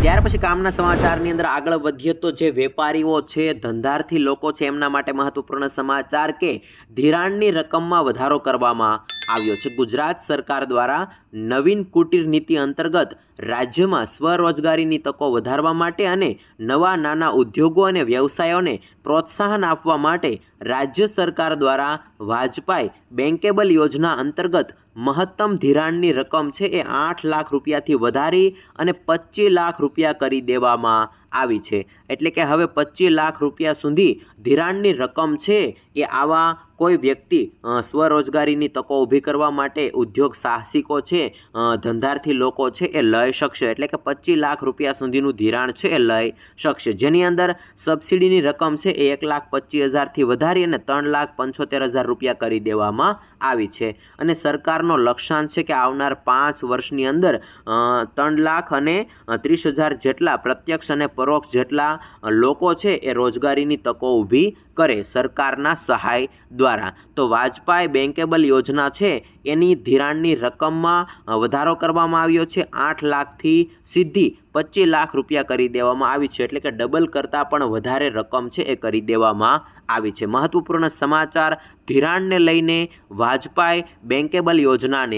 ત્યાર પછી કામના સમાચારની અંદર આગળ વધીએ તો જે વેપારીઓ છે, ધંધાર્થી લોકો છે, એમના માટે મહત્વપૂર્ણ સમાચાર કે ધિરાણની રકમમાં વધારો કરવામાં આવ્યો છે. ગુજરાત સરકાર દ્વારા નવીન કુટીર નીતિ અંતર્ગત રાજ્યમાં સ્વરોજગારીની તકો વધારવા માટે અને નવા નાના ઉદ્યોગો અને વ્યવસાયોને પ્રોત્સાહન આપવા માટે રાજ્ય સરકાર દ્વારા વાજપાઈ બેન્કેબલ યોજના અંતર્ગત મહત્તમ ધિરાણની રકમ છે એ આઠ લાખ રૂપિયાથી વધારી અને પચીસ લાખ રૂપિયા કરી દેવામાં આવી છે. એટલે કે હવે પચીસ લાખ રૂપિયા સુધી ધિરાણની રકમ છે એ આવા કોઈ વ્યક્તિ સ્વરોજગારીની તકો ઊભી કરવા માટે ઉદ્યોગ સાહસિકો છે ધંધાર્થી લોકો છે એ લઈ શકશે. એટલે કે પચીસ લાખ રૂપિયા સુધીનું ધિરાણ છે એ લઈ શકશે. જેની અંદર સબસિડીની રકમ છે એ એક લાખ પચીસ હજારથી વધારી અને ત્રણ લાખ પંચોતેર હજાર રૂપિયા કરી દેવામાં આવી છે. અને સરકારનો લક્ષ્યાંક છે કે આવનાર પાંચ વર્ષની અંદર ત્રણ લાખ અને ત્રીસ હજાર જેટલા પ્રત્યક્ષ અને પરોક્ષ જેટલા લોકો છે એ રોજગારીની તકો ઊભી કરે સરકારના સહાય દ્વારા. તો વાજપાઈ બેન્કેબલ યોજના છે, એની ધિરાણની રકમમાં વધારો કરવામાં આવ્યો છે. આઠ લાખથી સીધી પચીસ લાખ રૂપિયા કરી દેવામાં આવી છે, એટલે કે ડબલ કરતાં પણ વધારે રકમ છે એ કરી દેવામાં આવી છે. મહત્વપૂર્ણ સમાચાર, ધિરાણને લઈને વાજપાઈ બેન્કેબલ યોજનાને